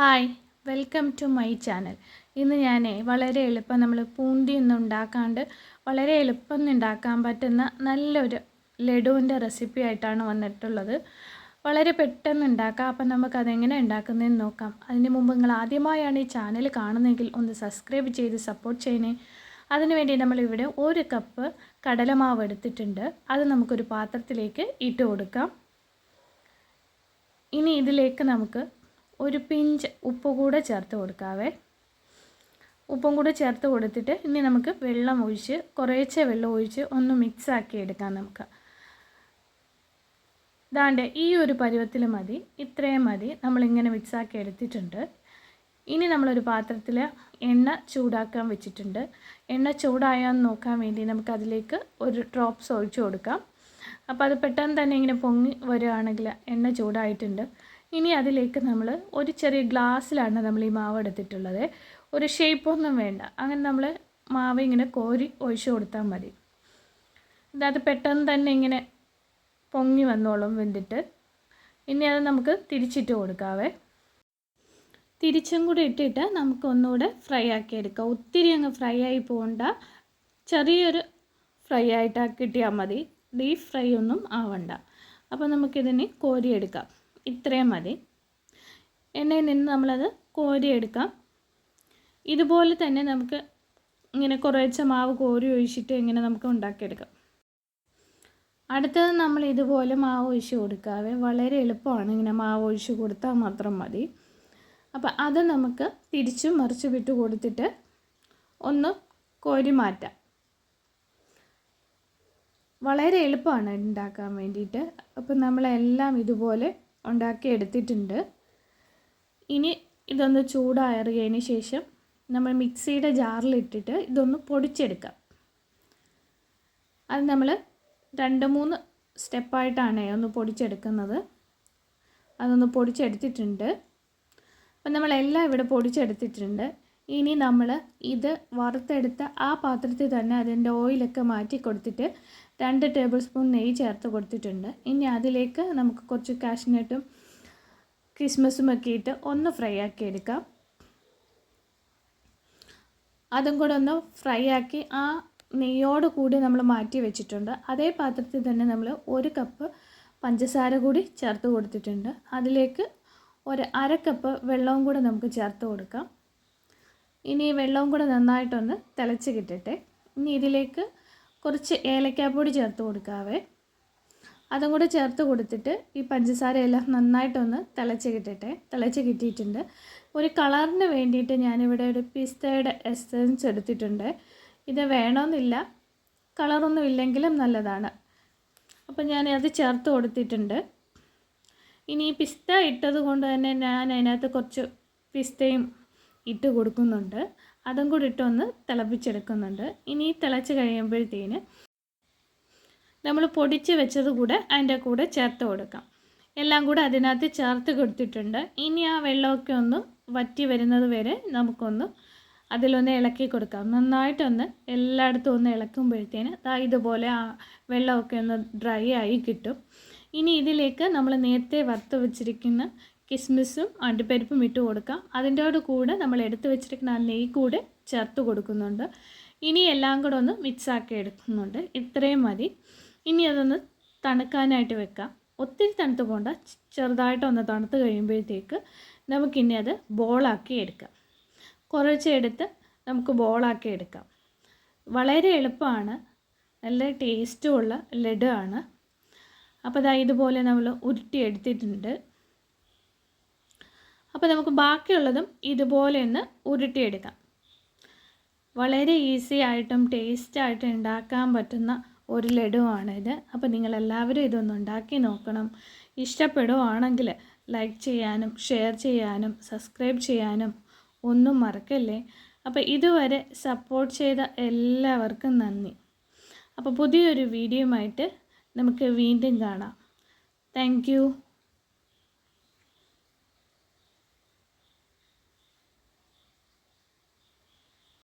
Hi welcome to my channel ഇന്ന് ഞാൻ വളരെ എളുപ്പം നമ്മൾ പൂണ്ടി ഒന്നും ഉണ്ടാക്കാണ്ട് വളരെ എളുപ്പം ഉണ്ടാക്കാൻ പറ്റുന്ന നല്ലൊരു ലഡുവിന്റെ റെസിപ്പി ആയിട്ടാണ് വന്നിട്ടുള്ളത്. വളരെ പെട്ടെന്ന് ഉണ്ടാക്കാം. അപ്പം നമുക്ക് അതെങ്ങനെ ഉണ്ടാക്കുന്നതെന്ന് നോക്കാം. അതിന് മുമ്പ് നിങ്ങൾ ആദ്യമായാണ് ഈ ചാനൽ കാണുന്നതെങ്കിൽ ഒന്ന് സബ്സ്ക്രൈബ് ചെയ്ത് സപ്പോർട്ട് ചെയ്യണേ. അതിനുവേണ്ടി നമ്മളിവിടെ ഒരു കപ്പ് കടലമാവ് എടുത്തിട്ടുണ്ട്. അത് നമുക്കൊരു പാത്രത്തിലേക്ക് ഇട്ട് കൊടുക്കാം. ഇനി ഇതിലേക്ക് നമുക്ക് ഒരു പിഞ്ച് ഉപ്പ് കൂടെ ചേർത്ത് കൊടുക്കാവേ. ഉപ്പും കൂടെ ചേർത്ത് കൊടുത്തിട്ട് ഇനി നമുക്ക് വെള്ളം ഒഴിച്ച് കുറേശ്ശെ വെള്ളം ഒഴിച്ച് ഒന്ന് മിക്സ് ആക്കി എടുക്കാം നമുക്ക്. ദാണ്ട് ഈ ഒരു പരുവത്തിൽ മതി ഇത്രയും മതി നമ്മളിങ്ങനെ മിക്സാക്കി എടുത്തിട്ടുണ്ട്. ഇനി നമ്മളൊരു പാത്രത്തിൽ എണ്ണ ചൂടാക്കാൻ വെച്ചിട്ടുണ്ട്. എണ്ണ ചൂടായാന്ന് നോക്കാൻ വേണ്ടി നമുക്കതിലേക്ക് ഒരു ഡ്രോപ്സ് ഒഴിച്ചു കൊടുക്കാം. അപ്പോൾ അത് പെട്ടെന്ന് തന്നെ ഇങ്ങനെ പൊങ്ങി വരികയാണെങ്കിൽ എണ്ണ ചൂടായിട്ടുണ്ട്. ഇനി അതിലേക്ക് നമ്മൾ ഒരു ചെറിയ ഗ്ലാസ്സിലാണ് നമ്മൾ ഈ മാവ് എടുത്തിട്ടുള്ളത്. ഒരു ഷേപ്പൊന്നും വേണ്ട. അങ്ങനെ നമ്മൾ മാവ് ഇങ്ങനെ കോരി ഒഴിച്ചു കൊടുത്താൽ മതി. ഇതത് പെട്ടെന്ന് തന്നെ ഇങ്ങനെ പൊങ്ങി വന്നോളും വെന്തിട്ട്. ഇനി അത് നമുക്ക് തിരിച്ചിട്ട് കൊടുക്കാവേ. തിരിച്ചും കൂടി ഇട്ടിട്ട് നമുക്ക് ഒന്നുകൂടെ ഫ്രൈ ആക്കി എടുക്കാം. ഒത്തിരി അങ്ങ് ഫ്രൈ ആയി പോകണ്ട ചെറിയൊരു ഫ്രൈ ആയിട്ട് കിട്ടിയാൽ മതി. ഡീപ് ഫ്രൈ ഒന്നും ആവണ്ട. അപ്പോൾ നമുക്കിതിനെ കോരിയെടുക്കാം. ഇത്രയും മതി. എണ്ണയിൽ നിന്ന് നമ്മളത് കോരിയെടുക്കാം. ഇതുപോലെ തന്നെ നമുക്ക് ഇങ്ങനെ കുറേച്ച മാവ് കോരി ഒഴിച്ചിട്ട് ഇങ്ങനെ നമുക്ക് ഉണ്ടാക്കിയെടുക്കാം. അടുത്തത് നമ്മൾ ഇതുപോലെ മാവ് ഒഴിച്ച് കൊടുക്കാതെ വളരെ എളുപ്പമാണ് ഇങ്ങനെ മാവ് ഒഴിച്ച് കൊടുത്താൽ മാത്രം മതി. അപ്പോൾ അത് നമുക്ക് തിരിച്ചും മറിച്ച് വിട്ട് കൊടുത്തിട്ട് ഒന്ന് കോരി മാറ്റാം. വളരെ എളുപ്പമാണ് ഉണ്ടാക്കാൻ വേണ്ടിയിട്ട്. അപ്പം നമ്മളെല്ലാം ഇതുപോലെ ഉണ്ടാക്കി എടുത്തിട്ടുണ്ട് ഇനി ഇതൊന്ന് ചൂടായറിയതിന് ശേഷം നമ്മൾ മിക്സിയുടെ ജാറിലിട്ടിട്ട് ഇതൊന്ന് പൊടിച്ചെടുക്കാം. അത് നമ്മൾ രണ്ട് മൂന്ന് സ്റ്റെപ്പായിട്ടാണ് ഒന്ന് പൊടിച്ചെടുക്കുന്നത്. അതൊന്ന് പൊടിച്ചെടുത്തിട്ടുണ്ട്. അപ്പം നമ്മളെല്ലാം ഇവിടെ പൊടിച്ചെടുത്തിട്ടുണ്ട്. ഇനി നമ്മൾ ഇത് വറുത്തെടുത്ത ആ പാത്രത്തിൽ തന്നെ അതിന്റെ ഓയിലൊക്കെ മാറ്റി കൊടുത്തിട്ട് രണ്ട് ടേബിൾ സ്പൂൺ നെയ്യ് ചേർത്ത് കൊടുത്തിട്ടുണ്ട്. ഇനി അതിലേക്ക് നമുക്ക് കുറച്ച് കാഷ്നട്ടും കിസ്മസും ഒക്കെ ഇട്ട് ഒന്ന് ഫ്രൈ ആക്കി എടുക്കാം. അതും കൂടെ ഒന്ന് ഫ്രൈ ആക്കി ആ നെയ്യോട് കൂടി നമ്മൾ മാറ്റി വെച്ചിട്ടുണ്ട്. അതേ പാത്രത്തിൽ തന്നെ നമ്മൾ ഒരു കപ്പ് പഞ്ചസാര കൂടി ചേർത്ത് കൊടുത്തിട്ടുണ്ട്. അതിലേക്ക് ഒരു അര കപ്പ് വെള്ളവും കൂടെ നമുക്ക് ചേർത്ത് കൊടുക്കാം. ഇനി വെള്ളവും കൂടെ നന്നായിട്ടൊന്ന് തിളച്ച് കിട്ടട്ടെ. ഇനി ഇതിലേക്ക് കുറച്ച് ഏലക്കാപ്പൊടി ചേർത്ത് കൊടുക്കാവേ. അതും കൂടെ ചേർത്ത് കൊടുത്തിട്ട് ഈ പഞ്ചസാരയെല്ലാം നന്നായിട്ടൊന്ന് തിളച്ച് കിട്ടട്ടെ. തിളച്ച് കിട്ടിയിട്ടുണ്ട്. ഒരു കളറിന് വേണ്ടിയിട്ട് ഞാനിവിടെ ഒരു പിസ്തയുടെ എസൻസ് എടുത്തിട്ടുണ്ട്. ഇത് വേണമെന്നില്ല കളറൊന്നും ഇല്ലെങ്കിലും നല്ലതാണ്. അപ്പം ഞാൻ അത് ചേർത്ത് കൊടുത്തിട്ടുണ്ട്. ഇനി ഈ പിസ്ത ഇട്ടത് കൊണ്ട് തന്നെ ഞാൻ അതിനകത്ത് കുറച്ച് പിസ്തയും ഇട്ട് കൊടുക്കുന്നുണ്ട്. അതും കൂടി ഇട്ടൊന്ന് തിളപ്പിച്ചെടുക്കുന്നുണ്ട്. ഇനി തിളച്ച് കഴിയുമ്പോഴത്തേന് നമ്മൾ പൊടിച്ച് വെച്ചത് കൂടെ അതിന്റെ കൂടെ ചേർത്ത് കൊടുക്കാം. എല്ലാം കൂടെ അതിനകത്ത് ചേർത്ത് കൊടുത്തിട്ടുണ്ട്. ഇനി ആ വെള്ളമൊക്കെ ഒന്ന് വറ്റി വരുന്നത് വരെ നമുക്കൊന്ന് അതിലൊന്ന് ഇളക്കി കൊടുക്കാം. നന്നായിട്ടൊന്ന് എല്ലായിടത്തും ഒന്ന് ഇളക്കുമ്പോഴത്തേന് ഇതുപോലെ ആ വെള്ളമൊക്കെ ഒന്ന് ഡ്രൈ ആയി കിട്ടും. ഇനി ഇതിലേക്ക് നമ്മൾ നേരത്തെ വറുത്ത് വെച്ചിരിക്കുന്ന കിസ്മിസും അണ്ടിപ്പരിപ്പും ഇട്ട് കൊടുക്കാം. അതിന്റെ കൂടെ നമ്മൾ എടുത്ത് വെച്ചിരിക്കുന്ന ആ നെയ്യ് കൂടെ ചേർത്ത് കൊടുക്കുന്നുണ്ട്. ഇനി എല്ലാം കൂടെ ഒന്ന് മിക്സാക്കി എടുക്കുന്നുണ്ട്. ഇത്രയും മതി. ഇനി അതൊന്ന് തണുക്കാനായിട്ട് വെക്കാം. ഒത്തിരി തണുത്ത് പോകണ്ട ചെറുതായിട്ടൊന്ന് തണുത്ത് കഴിയുമ്പോഴത്തേക്ക് നമുക്കിനി അത് ബോളാക്കി എടുക്കാം. കുറച്ച് എടുത്ത് നമുക്ക് ബോളാക്കി എടുക്കാം. വളരെ എളുപ്പമാണ്. നല്ല ടേസ്റ്റുമുള്ള ലഡു ആണ്. അപ്പോൾ ഇതാ ഇതുപോലെ നമ്മൾ ഉരുട്ടി എടുത്തിട്ടുണ്ട്. അപ്പോൾ നമുക്ക് ബാക്കിയുള്ളതും ഇതുപോലെ ഒന്ന് ഉരുട്ടിയെടുക്കാം. വളരെ ഈസി ആയിട്ടും ടേസ്റ്റ് ആയിട്ടും ഉണ്ടാക്കാൻ പറ്റുന്ന ഒരു ലഡുവാണിത് അപ്പോൾ നിങ്ങളെല്ലാവരും ഇതൊന്ന് ഉണ്ടാക്കി നോക്കണം. ഇഷ്ടപ്പെടുവാണെങ്കിൽ ലൈക്ക് ചെയ്യാനും ഷെയർ ചെയ്യാനും സബ്സ്ക്രൈബ് ചെയ്യാനും ഒന്നും മറക്കല്ലേ? അപ്പോൾ ഇതുവരെ സപ്പോർട്ട് ചെയ്ത എല്ലാവർക്കും നന്ദി. അപ്പോൾ പുതിയൊരു വീഡിയോയുമായിട്ട് നമുക്ക് വീണ്ടും കാണാം. താങ്ക്